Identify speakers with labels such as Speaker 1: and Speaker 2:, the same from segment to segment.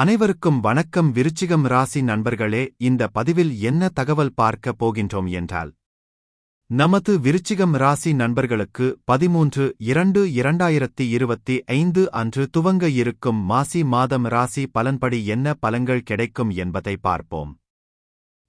Speaker 1: அனைவருக்கும் வணக்கம் விருச்சிகம் ராசி நண்பர்களே இந்த பதிவில் என்ன தகவல் பார்க்க போகின்றோம் என்றால் நமது விருச்சிகம் ராசி நண்பர்களுக்கு பதிமூன்று இரண்டு இரண்டாயிரத்தி இருபத்தி ஐந்து அன்று துவங்க இருக்கும் மாசி மாதம் ராசி பலன்படி என்ன பலன்கள் கிடைக்கும் என்பதை பார்ப்போம்.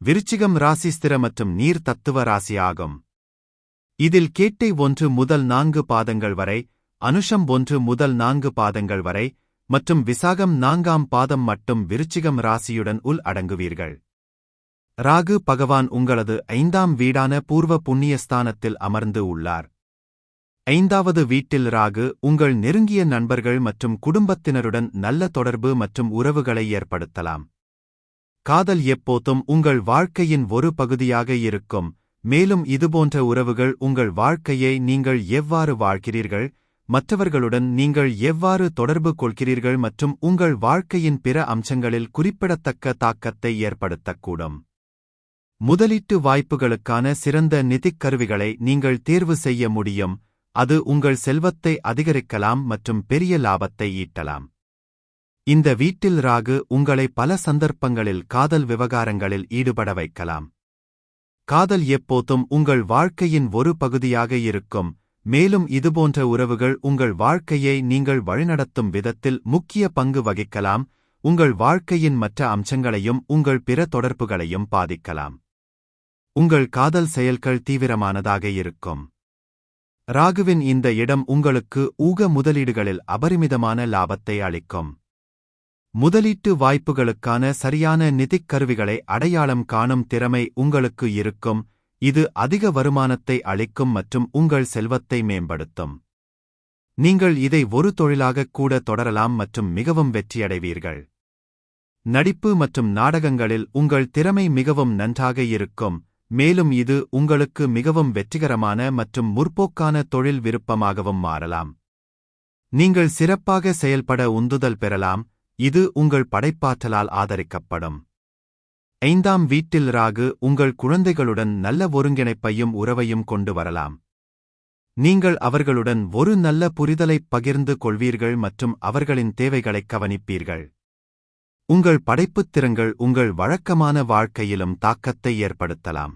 Speaker 1: விருச்சிகம் ராசி ஸ்திர மற்றும் நீர் தத்துவ ராசி ஆகும். இதில் கேட்டை ஒன்று முதல் நான்கு பாதங்கள் வரை அனுஷம் ஒன்று முதல் நான்கு பாதங்கள் வரை மற்றும் விசாகம் நான்காம் பாதம் மட்டும் விருச்சிகம் ராசியுடன் உள் அடங்குவீர்கள். ராகு பகவான் உங்களது ஐந்தாம் வீடான பூர்வ புண்ணியஸ்தானத்தில் அமர்ந்து உள்ளார். ஐந்தாவது வீட்டில் ராகு உங்கள் நெருங்கிய நண்பர்கள் மற்றும் குடும்பத்தினருடன் நல்ல தொடர்பு மற்றும் உறவுகளை ஏற்படுத்தலாம். காதல் எப்போதும் உங்கள் வாழ்க்கையின் ஒரு பகுதியாக இருக்கும். மேலும் இதுபோன்ற உறவுகள் உங்கள் வாழ்க்கையை நீங்கள் எவ்வாறு வாழ்கிறீர்கள் மற்றவர்களுடன் நீங்கள் எவ்வாறு தொடர்பு கொள்கிறீர்கள் மற்றும் உங்கள் வாழ்க்கையின் பிற அம்சங்களில் குறிப்பிடத்தக்க தாக்கத்தை ஏற்படுத்தக்கூடும். முதலீட்டு வாய்ப்புகளுக்கான சிறந்த நிதிக் கருவிகளை நீங்கள் தேர்வு செய்ய முடியும். அது உங்கள் செல்வத்தை அதிகரிக்கலாம் மற்றும் பெரிய லாபத்தை ஈட்டலாம். இந்த வீட்டில் ராகு உங்களை பல சந்தர்ப்பங்களில் காதல் விவகாரங்களில் ஈடுபட வைக்கலாம். காதல் எப்போதும் உங்கள் வாழ்க்கையின் ஒரு பகுதியாக இருக்கும். மேலும் இதுபோன்ற உறவுகள் உங்கள் வாழ்க்கையை நீங்கள் வழிநடத்தும் விதத்தில் முக்கிய பங்கு வகிக்கலாம். உங்கள் வாழ்க்கையின் மற்ற அம்சங்களையும் உங்கள் பிற தொடர்புகளையும் பாதிக்கலாம். உங்கள் காதல் செயல்கள் தீவிரமானதாக இருக்கும். ராகுவின் இந்த இடம் உங்களுக்கு ஊக முதலீடுகளில் அபரிமிதமான லாபத்தை அளிக்கும். முதலீட்டு வாய்ப்புகளுக்கான சரியான நிதிக் கருவிகளை அடையாளம் காணும் திறமை உங்களுக்கு இருக்கும். இது அதிக வருமானத்தை அளிக்கும் மற்றும் உங்கள் செல்வத்தை மேம்படுத்தும். நீங்கள் இதை ஒரு தொழிலாகக் கூட தொடரலாம் மற்றும் மிகவும் வெற்றியடைவீர்கள். நடிப்பு மற்றும் நாடகங்களில் உங்கள் திறமை மிகவும் நன்றாக இருக்கும். மேலும் இது உங்களுக்கு மிகவும் வெற்றிகரமான மற்றும் முற்போக்கான தொழில் விருப்பமாகவும் மாறலாம். நீங்கள் சிறப்பாக செயல்பட உந்துதல் பெறலாம். இது உங்கள் படைப்பாற்றலால் ஆதரிக்கப்படும். ஐந்தாம் வீட்டில் ராகு உங்கள் குழந்தைகளுடன் நல்ல ஒருங்கிணைப்பையும் உறவையும் கொண்டு வரலாம். நீங்கள் அவர்களுடன் ஒரு நல்ல புரிதலைப் பகிர்ந்து கொள்வீர்கள் மற்றும் அவர்களின் தேவைகளைக் கவனிப்பீர்கள். உங்கள் படைப்புத் திறங்கள் உங்கள் வழக்கமான வாழ்க்கையிலும் தாக்கத்தை ஏற்படுத்தலாம்.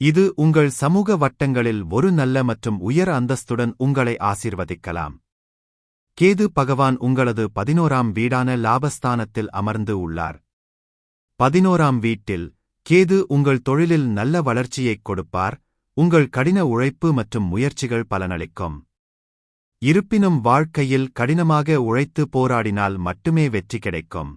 Speaker 1: இது உங்கள் சமூக வட்டங்களில் ஒரு நல்ல மற்றும் உயர் அந்தஸ்துடன் உங்களை ஆசிர்வதிக்கலாம். கேது பகவான் உங்களது பதினோராம் வீடான லாபஸ்தானத்தில் அமர்ந்து உள்ளார். பதினோராம் வீட்டில் கேது உங்கள் தொழிலில் நல்ல வளர்ச்சியைக் கொடுப்பார் உங்கள் கடின உழைப்பு மற்றும் முயற்சிகள் பலனளிக்கும். இருப்பினும் வாழ்க்கையில் கடினமாக உழைத்து போராடினால் மட்டுமே வெற்றி கிடைக்கும்.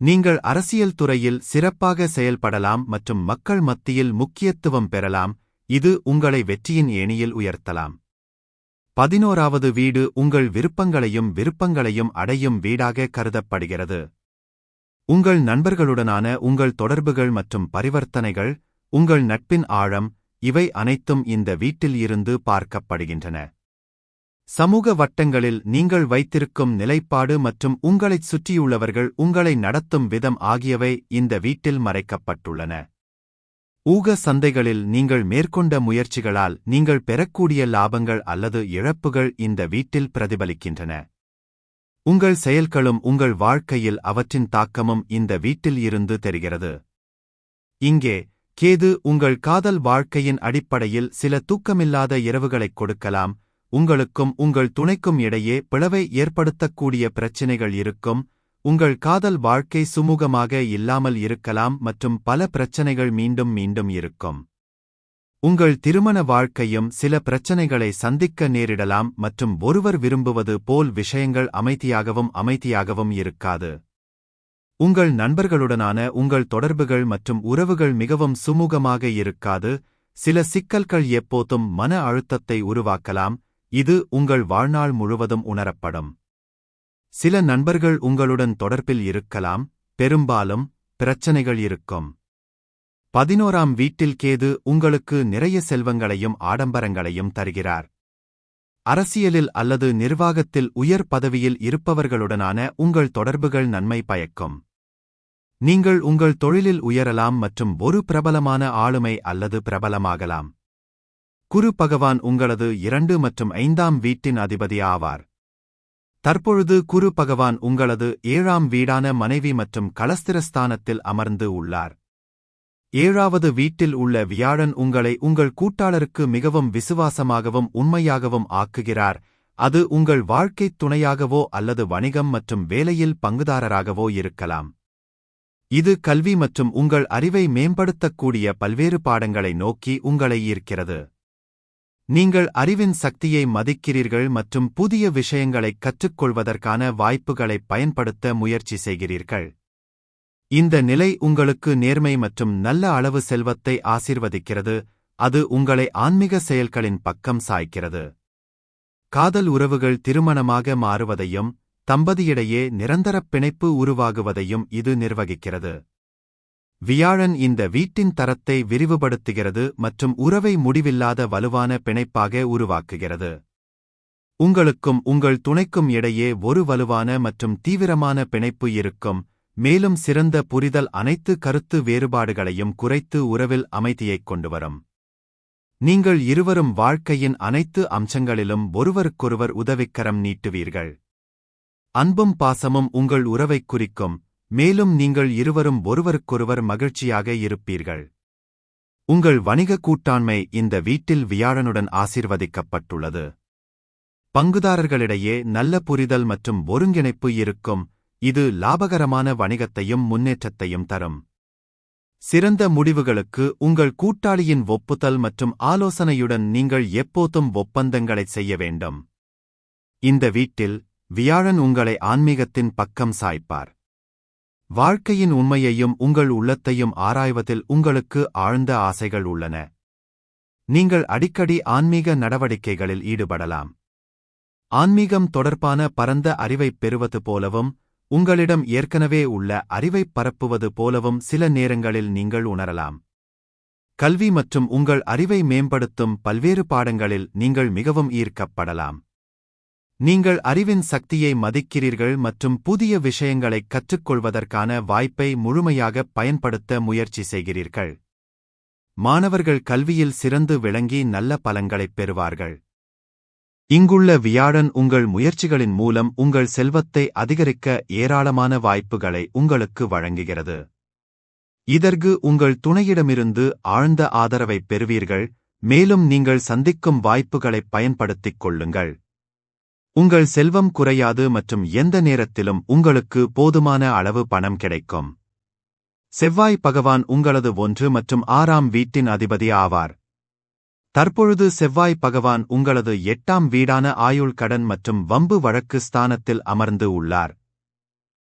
Speaker 1: நீங்கள் அரசியல் துறையில் சிறப்பாக செயல்படலாம் மற்றும் மக்கள் மத்தியில் முக்கியத்துவம் பெறலாம் இது உங்களை வெற்றியின் ஏணியில் உயர்த்தலாம். பதினோராவது வீடு உங்கள் விருப்பங்களையும் விருப்பங்களையும் அடையும் வீடாக கருதப்படுகிறது. உங்கள் நண்பர்களுடனான உங்கள் தொடர்புகள் மற்றும் பரிவர்த்தனைகள் உங்கள் நட்பின் ஆழம் இவை அனைத்தும் இந்த வீட்டில் இருந்து பார்க்கப்படுகின்றன. சமூக வட்டங்களில் நீங்கள் வைத்திருக்கும் நிலைப்பாடு மற்றும் உங்களைச் சுற்றியுள்ளவர்கள் உங்களை நடத்தும் விதம் ஆகியவை இந்த வீட்டில் மறைக்கப்பட்டுள்ளன. ஊக சந்தைகளில் நீங்கள் மேற்கொண்ட முயற்சிகளால் நீங்கள் பெறக்கூடிய லாபங்கள் அல்லது இழப்புகள் இந்த வீட்டில் பிரதிபலிக்கின்றன. உங்கள் செயல்களும் உங்கள் வாழ்க்கையில் அவற்றின் தாக்கமும் இந்த வீட்டில் இருந்து தெரிகிறது. இங்கே கேது உங்கள் காதல் வாழ்க்கையின் அடிப்படையில் சில தூக்கமில்லாத இரவுகளைக் கொடுக்கலாம் உங்களுக்கும் உங்கள் துணைக்கும் இடையே பிளவை ஏற்படுத்தக்கூடிய பிரச்சினைகள் இருக்கும் உங்கள் காதல் வாழ்க்கை சுமூகமாக இல்லாமல் இருக்கலாம் மற்றும் பல பிரச்சனைகள் மீண்டும் மீண்டும் இருக்கும். உங்கள் திருமண வாழ்க்கையும் சில பிரச்சனைகளை சந்திக்க நேரிடலாம் மற்றும் ஒருவர் விரும்புவது போல் விஷயங்கள் அமைதியாகவும் அமைதியாகவும் இருக்காது. உங்கள் நண்பர்களுடனான உங்கள் தொடர்புகள் மற்றும் உறவுகள் மிகவும் சுமூகமாக இருக்காது. சில சிக்கல்கள் எப்போதும் மன அழுத்தத்தை உருவாக்கலாம். இது உங்கள் வாழ்நாள் முழுவதும் உணரப்படும். சில நண்பர்கள் உங்களுடன் தொடர்பில் இருக்கலாம் பெரும்பாலும் பிரச்சனைகள் இருக்கும். பதினோராம் வீட்டில் கேது உங்களுக்கு நிறைய செல்வங்களையும் ஆடம்பரங்களையும் தருகிறார். அரசியலில் அல்லது நிர்வாகத்தில் உயர் பதவியில் இருப்பவர்களுடனான உங்கள் தொடர்புகள் நன்மை பயக்கும். நீங்கள் உங்கள் தொழிலில் உயரலாம் மற்றும் ஒரு பிரபலமான ஆளுமை அல்லது பிரபலமாகலாம். குரு பகவான் உங்களது இரண்டு மற்றும் ஐந்தாம் வீட்டின் அதிபதி ஆவார். தற்பொழுது குரு பகவான் உங்களது ஏழாம் வீடான மனைவி மற்றும் கலஸ்திரஸ்தானத்தில் அமர்ந்து உள்ளார். ஏழாவது வீட்டில் உள்ள வியாழன் உங்களை உங்கள் கூட்டாளருக்கு மிகவும் விசுவாசமாகவும் உண்மையாகவும் ஆக்குகிறார். அது உங்கள் வாழ்க்கைத் துணையாகவோ அல்லது வணிகம் மற்றும் வேலையில் பங்குதாரராகவோ இருக்கலாம். இது கல்வி மற்றும் உங்கள் அறிவை மேம்படுத்தக்கூடிய பல்வேறு பாடங்களை நோக்கி உங்களை ஈர்க்கிறது. நீங்கள் அறிவின் சக்தியை மதிக்கிறீர்கள் மற்றும் புதிய விஷயங்களைக் கற்றுக்கொள்வதற்கான வாய்ப்புகளைப் பயன்படுத்த முயற்சி செய்கிறீர்கள். இந்த நிலை உங்களுக்கு நேர்மை மற்றும் நல்ல அளவு செல்வத்தை ஆசிர்வதிக்கிறது அது உங்களை ஆன்மீக செயல்களின் பக்கம் சாய்க்கிறது. காதல் உறவுகள் திருமணமாக மாறுவதையும் தம்பதியிடையே நிரந்தரப் பிணைப்பு உருவாகுவதையும் இது நிர்வகிக்கிறது. வியாழன் இந்த வீட்டின் தரத்தை விரிவுபடுத்துகிறது மற்றும் உறவை முடிவில்லாத வலுவான பிணைப்பாக உருவாக்குகிறது. உங்களுக்கும் உங்கள் துணைக்கும் இடையே ஒரு வலுவான மற்றும் தீவிரமான பிணைப்பு இருக்கும் மேலும் சிறந்த புரிதல் அனைத்து கருத்து வேறுபாடுகளையும் குறைத்து உறவில் அமைதியைக் கொண்டுவரும். நீங்கள் இருவரும் வாழ்க்கையின் அனைத்து அம்சங்களிலும் ஒருவருக்கொருவர் உதவிக்கரம் நீட்டுவீர்கள். அன்பும் பாசமும் உங்கள் உறவைக் குறிக்கும் மேலும் நீங்கள் இருவரும் ஒருவருக்கொருவர் மகிழ்ச்சியாக இருப்பீர்கள். உங்கள் வணிக கூட்டாண்மை இந்த வீட்டில் வியாழனுடன் ஆசிர்வதிக்கப்பட்டுள்ளது. பங்குதாரர்களிடையே நல்ல புரிதல் மற்றும் ஒருங்கிணைப்பு இருக்கும். இது லாபகரமான வணிகத்தையும் முன்னேற்றத்தையும் தரும். சிறந்த முடிவுகளுக்கு உங்கள் கூட்டாளியின் ஒப்புதல் மற்றும் ஆலோசனையுடன் நீங்கள் எப்போதும் ஒப்பந்தங்களைச் செய்ய வேண்டும். இந்த வீட்டில் வியாழன் உங்களை ஆன்மீகத்தின் பக்கம் சாய்ப்பார். வாழ்க்கையின் உண்மையையும் உங்கள் உள்ளத்தையும் ஆராய்வதில் உங்களுக்கு ஆழ்ந்த ஆசைகள் உள்ளன. நீங்கள் அடிக்கடி ஆன்மீக நடவடிக்கைகளில் ஈடுபடலாம். ஆன்மீகம் தொடர்பான பரந்த அறிவைப் பெறுவது போலவும் உங்களிடம் ஏற்கனவே உள்ள அறிவைப் பரப்புவது போலவும் சில நேரங்களில் நீங்கள் உணரலாம். கல்வி மற்றும் உங்கள் அறிவை மேம்படுத்தும் பல்வேறு பாடங்களில் நீங்கள் மிகவும் ஈர்க்கப்படலாம். நீங்கள் அறிவின் சக்தியை மதிக்கிறீர்கள் மற்றும் புதிய விஷயங்களைக் கற்றுக்கொள்வதற்கான வாய்ப்பை முழுமையாகப் பயன்படுத்த முயற்சி செய்கிறீர்கள். மாணவர்கள் கல்வியில் சிறந்து விளங்கி நல்ல பலங்களைப் பெறுவார்கள். இங்குள்ள வியாழன் உங்கள் முயற்சிகளின் மூலம் உங்கள் செல்வத்தை அதிகரிக்க ஏராளமான வாய்ப்புகளை உங்களுக்கு வழங்குகிறது. இதற்கு உங்கள் துணையிடமிருந்து ஆழ்ந்த ஆதரவைப் பெறுவீர்கள் மேலும் நீங்கள் சந்திக்கும் வாய்ப்புகளைப் பயன்படுத்திக் கொள்ளுங்கள். உங்கள் செல்வம் குறையாது மற்றும் எந்த நேரத்திலும் உங்களுக்கு போதுமான அளவு பணம் கிடைக்கும். செவ்வாய் பகவான் உங்களது ஒன்று மற்றும் ஆறாம் வீட்டின் அதிபதி ஆவார். தற்பொழுது செவ்வாய் பகவான் உங்களது எட்டாம் வீடான ஆயுள் கடன் மற்றும் வம்பு வழக்கு ஸ்தானத்தில் அமர்ந்து உள்ளார்.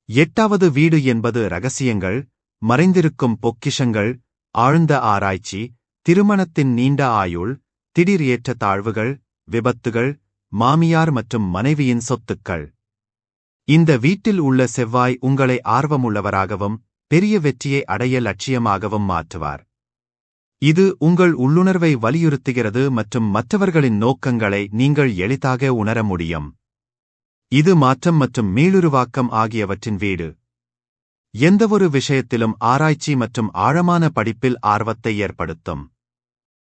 Speaker 1: எட்டாவது வீடு என்பது ரகசியங்கள் மறைந்திருக்கும் பொக்கிஷங்கள் ஆழ்ந்த ஆராய்ச்சி திருமணத்தின் நீண்ட ஆயுள் திடீர் ஏற்ற தாழ்வுகள் விபத்துகள் மாமியார் மற்றும் மனைவியின் சொத்துக்கள். இந்த வீட்டில் உள்ள செவ்வாய் உங்களை ஆர்வமுள்ளவராகவும் பெரிய வெற்றியை அடைய லட்சியமாகவும் மாற்றுவார். இது உங்கள் உள்ளுணர்வை வலியுறுத்துகிறது மற்றும் மற்றவர்களின் நோக்கங்களை நீங்கள் எளிதாக உணர முடியும். இது மாற்றம் மற்றும் மீளுருவாக்கம் ஆகியவற்றின் வீடு. எந்தவொரு விஷயத்திலும் ஆராய்ச்சி மற்றும் ஆழமான படிப்பில் ஆர்வத்தை ஏற்படுத்தும்.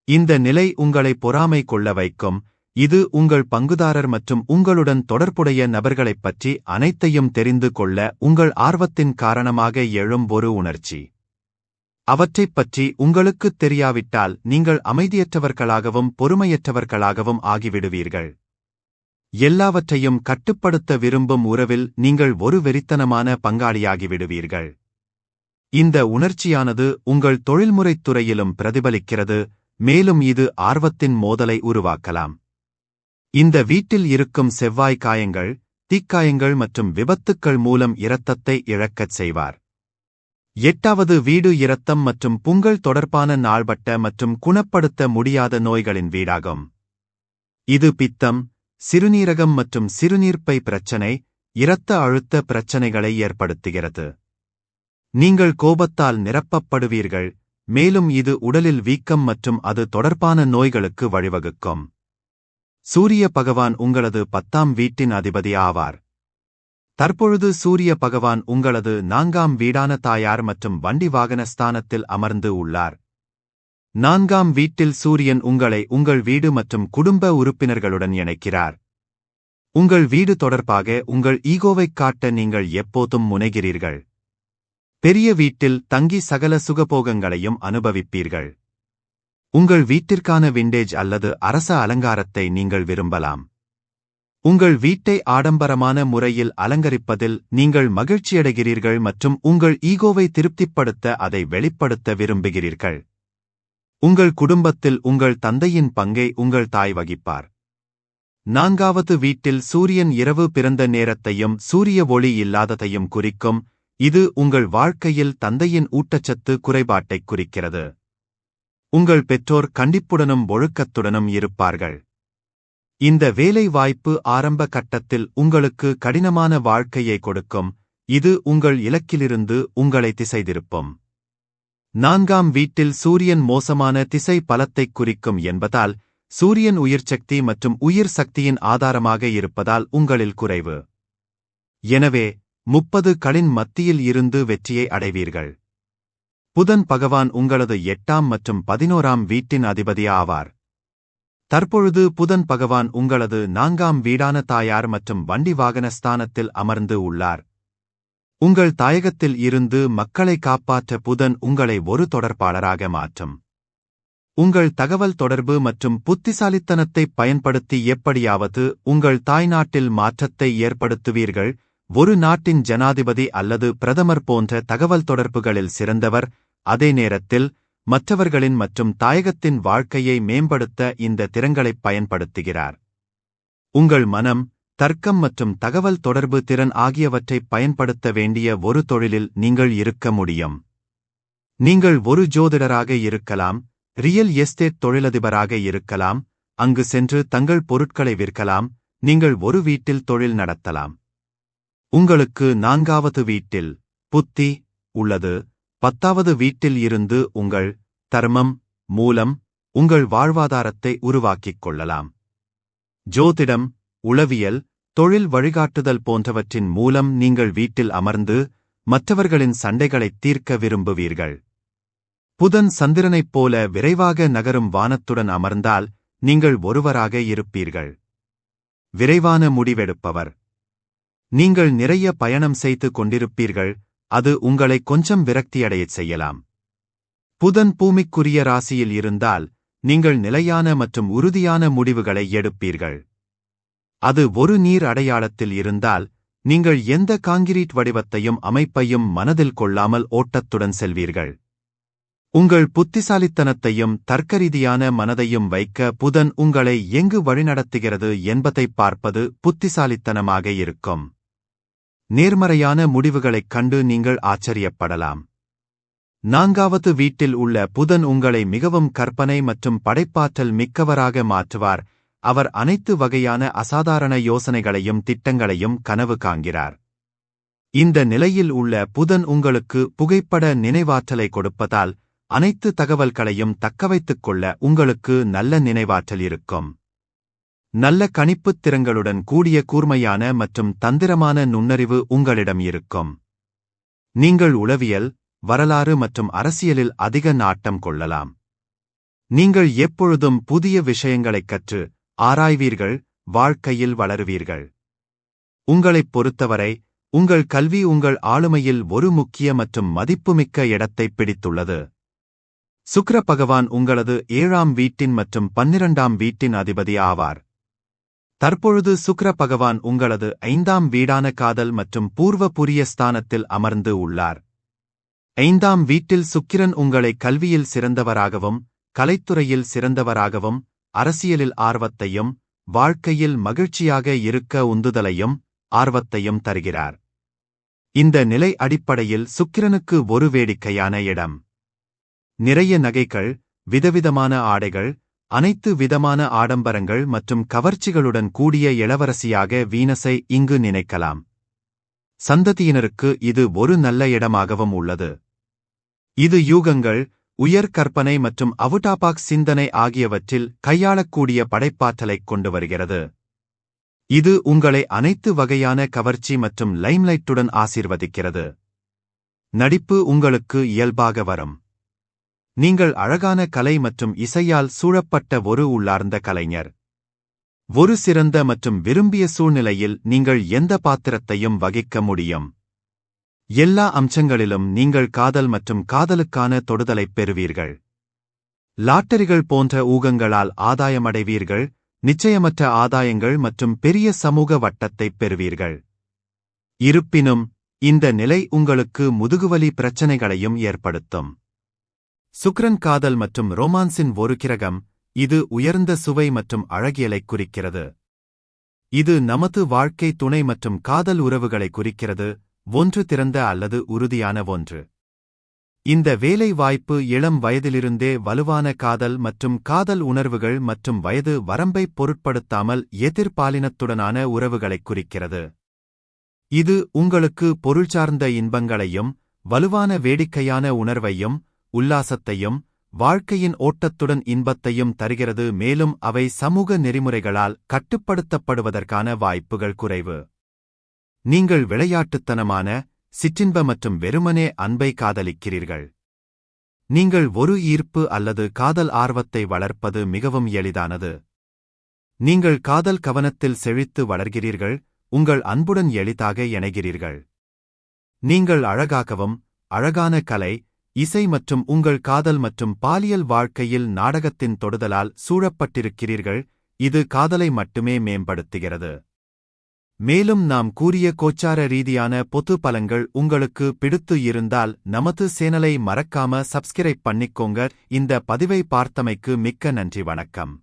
Speaker 1: இந்த நிலை உங்களை பொறாமை கொள்ள வைக்கும் இது உங்கள் பங்குதாரர் மற்றும் உங்களுடன் தொடர்புடைய நபர்களைப் பற்றி அனைத்தையும் தெரிந்து கொள்ள உங்கள் ஆர்வத்தின் காரணமாக எழும் ஒரு உணர்ச்சி. அவற்றைப் பற்றி உங்களுக்குத் தெரியாவிட்டால் நீங்கள் அமைதியற்றவர்களாகவும் பொறுமையற்றவர்களாகவும் ஆகிவிடுவீர்கள். எல்லாவற்றையும் கட்டுப்படுத்த விரும்பும் உறவில் நீங்கள் ஒரு வெறித்தனமான பங்காளியாகிவிடுவீர்கள். இந்த உணர்ச்சியானது உங்கள் தொழில்முறைத் துறையிலும் பிரதிபலிக்கிறது மேலும் இது ஆர்வத்தின் மோதலை உருவாக்கலாம். இந்த வீட்டில் இருக்கும் செவ்வாய் காயங்கள் தீக்காயங்கள் மற்றும் விபத்துக்கள் மூலம் இரத்தத்தை இழக்கச் செய்வார். எட்டாவது வீடு இரத்தம் மற்றும் புங்கல் தொடர்பான நாள்பட்ட மற்றும் குணப்படுத்த முடியாத நோய்களின் வீடாகும். இது பித்தம் சிறுநீரகம் மற்றும் சிறுநீர்ப்பை பிரச்சனை இரத்த அழுத்த பிரச்சனைகளை ஏற்படுத்துகிறது. நீங்கள் கோபத்தால் நிரப்பப்படுவீர்கள் மேலும் இது உடலில் வீக்கம் மற்றும் அது தொடர்பான நோய்களுக்கு வழிவகுக்கும். சூரிய பகவான் உங்களது பத்தாம் வீட்டின் அதிபதி ஆவார். தற்பொழுது சூரிய பகவான் உங்களது நான்காம் வீடான தாயார் மற்றும் வண்டி வாகன ஸ்தானத்தில் அமர்ந்து உள்ளார். நான்காம் வீட்டில் சூரியன் உங்களை உங்கள் வீடு மற்றும் குடும்ப உறுப்பினர்களுடன் இணைக்கிறார். உங்கள் வீடு தொடர்பாக உங்கள் ஈகோவைக் காட்ட நீங்கள் எப்போதும் முனைகிறீர்கள். பெரிய வீட்டில் தங்கி சகல சுகபோகங்களையும் அனுபவிப்பீர்கள். உங்கள் வீட்டிற்கான விண்டேஜ் அல்லது அரச அலங்காரத்தை நீங்கள் விரும்பலாம். உங்கள் வீட்டை ஆடம்பரமான முறையில் அலங்கரிப்பதில் நீங்கள் மகிழ்ச்சியடைகிறீர்கள் மற்றும் உங்கள் ஈகோவை திருப்திப்படுத்த அதை வெளிப்படுத்த விரும்புகிறீர்கள். உங்கள் குடும்பத்தில் உங்கள் தந்தையின் பங்கை உங்கள் தாய் வகிப்பார். நான்காவது வீட்டில் சூரியன் இரவு பிறந்த நேரத்தையும் சூரிய ஒளி இல்லாததையும் குறிக்கும் இது உங்கள் வாழ்க்கையில் தந்தையின் ஊட்டச்சத்து குறைபாட்டைக் குறிக்கிறது. உங்கள் பெற்றோர் கண்டிப்புடனும் ஒழுக்கத்துடனும் இருப்பார்கள். இந்த வேலை வாய்ப்பு ஆரம்ப கட்டத்தில் உங்களுக்கு கடினமான வாழ்க்கையை கொடுக்கும். இது உங்கள் இலக்கிலிருந்து உங்களை திசைதிருப்பும். நான்காம் வீட்டில் சூரியன் மோசமான திசை பலத்தைக் குறிக்கும் என்பதால் சூரியன் உயிர்ச்சக்தி மற்றும் உயிர் சக்தியின் ஆதாரமாக இருப்பதால் உங்களில் குறைவு. எனவே முப்பது களின் மத்தியில் இருந்து வெற்றியை அடைவீர்கள். புதன் பகவான் உங்களது எட்டாம் மற்றும் பதினோராம் வீட்டின் அதிபதி ஆவார். தற்பொழுது புதன் பகவான் உங்களது நான்காம் வீடான தாயார் மற்றும் வண்டி வாகன ஸ்தானத்தில் அமர்ந்து உள்ளார். உங்கள் தாயகத்தில் இருந்து மக்களை காப்பாற்ற புதன் உங்களை ஒரு தொடர்பாளராக மாற்றும். உங்கள் தகவல் தொடர்பு மற்றும் புத்திசாலித்தனத்தை பயன்படுத்தி எப்படியாவது உங்கள் தாய்நாட்டில் மாற்றத்தை ஏற்படுத்துவீர்கள். ஒரு நாட்டின் ஜனாதிபதி அல்லது பிரதமர் போன்ற தகவல் தொடர்புகளில் சிறந்தவர் அதே நேரத்தில் மற்றவர்களின் மற்றும் தாயகத்தின் வாழ்க்கையை மேம்படுத்த இந்த திறன்களைப் பயன்படுத்துகிறார். உங்கள் மனம் தர்க்கம் மற்றும் தகவல் தொடர்பு திறன் ஆகியவற்றைப் பயன்படுத்த வேண்டிய ஒரு தொழிலில் நீங்கள் இருக்க முடியும். நீங்கள் ஒரு ஜோதிடராக இருக்கலாம் ரியல் எஸ்டேட் தொழிலதிபராக இருக்கலாம் அங்கு சென்று தங்கள் பொருட்களை விற்கலாம் நீங்கள் ஒரு வீட்டில் தொழில் நடத்தலாம். உங்களுக்கு நான்காவது வீட்டில் புத்தி உள்ளது பத்தாவது வீட்டில் இருந்து உங்கள் தர்மம் மூலம் உங்கள் வாழ்வாதாரத்தை உருவாக்கிக் கொள்ளலாம். ஜோதிடம் உளவியல் தொழில் வழிகாட்டுதல் போன்றவற்றின் மூலம் நீங்கள் வீட்டில் அமர்ந்து மற்றவர்களின் சண்டைகளைத் தீர்க்க விரும்புவீர்கள். புதன் சந்திரனைப் போல விரைவாக நகரும் வானத்துடன் அமர்ந்தால் நீங்கள் ஒருவராக இருப்பீர்கள். விரைவான முடிவெடுப்பவர். நீங்கள் நிறைய பயணம் செய்து கொண்டிருப்பீர்கள். அது உங்களை கொஞ்சம் விரக்தியடையச் செய்யலாம். புதன் பூமிக்குரிய ராசியில் இருந்தால் நீங்கள் நிலையான மற்றும் உறுதியான முடிவுகளை எடுப்பீர்கள். அது ஒரு நீர் அடையாளத்தில் இருந்தால் நீங்கள் எந்த காங்கிரீட் வடிவத்தையும் அமைப்பையும் மனதில் கொள்ளாமல் ஓட்டத்துடன் செல்வீர்கள். உங்கள் புத்திசாலித்தனத்தையும் தர்க்கரீதியான மனதையும் வைக்க புதன் உங்களை எங்கு வழிநடத்துகிறது என்பதைப் பார்ப்பது புத்திசாலித்தனமாக இருக்கும். நேர்மறையான முடிவுகளைக் கண்டு நீங்கள் ஆச்சரியப்படலாம். நான்காவது வீட்டில் உள்ள புதன் உங்களை மிகவும் கற்பனை மற்றும் படைப்பாற்றல் மிக்கவராக மாற்றுவார். அவர் அனைத்து வகையான அசாதாரண யோசனைகளையும் திட்டங்களையும் கனவு காண்கிறார். இந்த நிலையில் உள்ள புதன் உங்களுக்கு புகைப்பட நினைவாற்றலை கொடுப்பதால் அனைத்து தகவல்களையும் தக்கவைத்துக் கொள்ள உங்களுக்கு நல்ல நினைவாற்றல் இருக்கும். நல்ல கணிப்புத் திறங்களுடன் கூடிய கூர்மையான மற்றும் தந்திரமான நுண்ணறிவு உங்களிடம் இருக்கும். நீங்கள் உளவியல் வரலாறு மற்றும் அரசியலில் அதிக நாட்டம் கொள்ளலாம். நீங்கள் எப்பொழுதும் புதிய விஷயங்களைக் கற்று ஆராய்வீர்கள் வாழ்க்கையில் வளருவீர்கள். உங்களைப் பொறுத்தவரை உங்கள் கல்வி உங்கள் ஆளுமையில் ஒரு முக்கிய மற்றும் மதிப்புமிக்க இடத்தைப் பிடித்துள்ளது. சுக்ர பகவான் உங்களது ஏழாம் வீட்டின் மற்றும் பன்னிரண்டாம் வீட்டின் அதிபதி ஆவார். தற்பொழுது சுக்கிர பகவான் உங்களது ஐந்தாம் வீடான காதல் மற்றும் பூர்வ புரிய ஸ்தானத்தில் அமர்ந்து உள்ளார். ஐந்தாம் வீட்டில் சுக்கிரன் உங்களை கல்வியில் சிறந்தவராகவும் கலைத்துறையில் சிறந்தவராகவும் அரசியலில் ஆர்வத்தையும் வாழ்க்கையில் மகிழ்ச்சியாக இருக்க உந்துதலையும் ஆர்வத்தையும் தருகிறார். இந்த நிலை அடிப்படையில் சுக்கிரனுக்கு ஒரு வேடிக்கையான இடம். நிறைய நகைகள் விதவிதமான ஆடைகள் அனைத்து விதமான ஆடம்பரங்கள் மற்றும் கவர்ச்சிகளுடன் கூடிய இளவரசியாக வீனஸை இங்கு நினைக்கலாம். சந்ததியினருக்கு இது ஒரு நல்ல இடமாகவும் உள்ளது. இது யூகங்கள் உயர் கற்பனை மற்றும் அவுடாபாக் சிந்தனை ஆகியவற்றில் கையாளக்கூடிய படைப்பாற்றலைக் கொண்டு வருகிறது. இது உங்களை அனைத்து வகையான கவர்ச்சி மற்றும் லைம்லைட்டுடன் ஆசீர்வதிக்கிறது. நடிப்பு உங்களுக்கு இயல்பாக வரும். நீங்கள் அழகான கலை மற்றும் இசையால் சூழப்பட்ட ஒரு உள்ளார்ந்த கலைஞர். ஒரு சிறந்த மற்றும் விரும்பிய சூழ்நிலையில் நீங்கள் எந்த பாத்திரத்தையும் வகிக்க முடியும். எல்லா அம்சங்களிலும் நீங்கள் காதல் மற்றும் காதலுக்கான தொடுதலைப் பெறுவீர்கள். லாட்டரிகள் போன்ற ஊகங்களால் ஆதாயமடைவீர்கள் நிச்சயமற்ற ஆதாயங்கள் மற்றும் பெரிய சமூக வட்டத்தைப் பெறுவீர்கள். இருப்பினும் இந்த நிலை உங்களுக்கு முதுகுவலி பிரச்சனைகளையும் ஏற்படுத்தும். சுக்ரன் காதல் மற்றும் ரோமான்ஸின் ஒரு கிரகம் இது உயர்ந்த சுவை மற்றும் அழகியலைக் குறிக்கிறது. இது நமது வாழ்க்கை துணை மற்றும் காதல் உறவுகளை குறிக்கிறது ஒன்று திறந்த அல்லது உறுதியான ஒன்று. இந்த வேலை வாய்ப்பு இளம் வயதிலிருந்தே வலுவான காதல் மற்றும் காதல் உணர்வுகள் மற்றும் வயது வரம்பைப் பொருட்படுத்தாமல் எதிர்பாலினத்துடனான உறவுகளைக் குறிக்கிறது. இது உங்களுக்கு பொருள்சார்ந்த இன்பங்களையும் வலுவான வேடிக்கையான உணர்வையும் உல்லாசத்தையும் வாழ்க்கையின் ஓட்டத்துடன் இன்பத்தையும் தருகிறது மேலும் அவை சமூக நெறிமுறைகளால் கட்டுப்படுத்தப்படுவதற்கான வாய்ப்புகள் குறைவு. நீங்கள் விளையாட்டுத்தனமான சிற்றின்ப மற்றும் வெறுமனே அன்பை காதலிக்கிறீர்கள். நீங்கள் ஒரு ஈர்ப்பு அல்லது காதல் ஆர்வத்தை வளர்ப்பது மிகவும் எளிதானது. நீங்கள் காதல் கவனத்தில் செழித்து வளர்கிறீர்கள் உங்கள் அன்புடன் எளிதாக இணைகிறீர்கள். நீங்கள் அழகாகவும் அழகான கலை இசை மற்றும் உங்கள் காதல் மற்றும் பாலியல் வாழ்க்கையில் நாடகத்தின் தொடுதலால் சூழப்பட்டிருக்கிறீர்கள் இது காதலை மட்டுமே மேம்படுத்துகிறது. மேலும் நாம் கூறிய கோச்சார ரீதியான பொது பலங்கள் உங்களுக்கு பிடித்து இருந்தால் நமது சேனலை மறக்காம சப்ஸ்கிரைப் பண்ணிக்கோங்க. இந்த பதிவை பார்த்தமைக்கு மிக்க நன்றி வணக்கம்.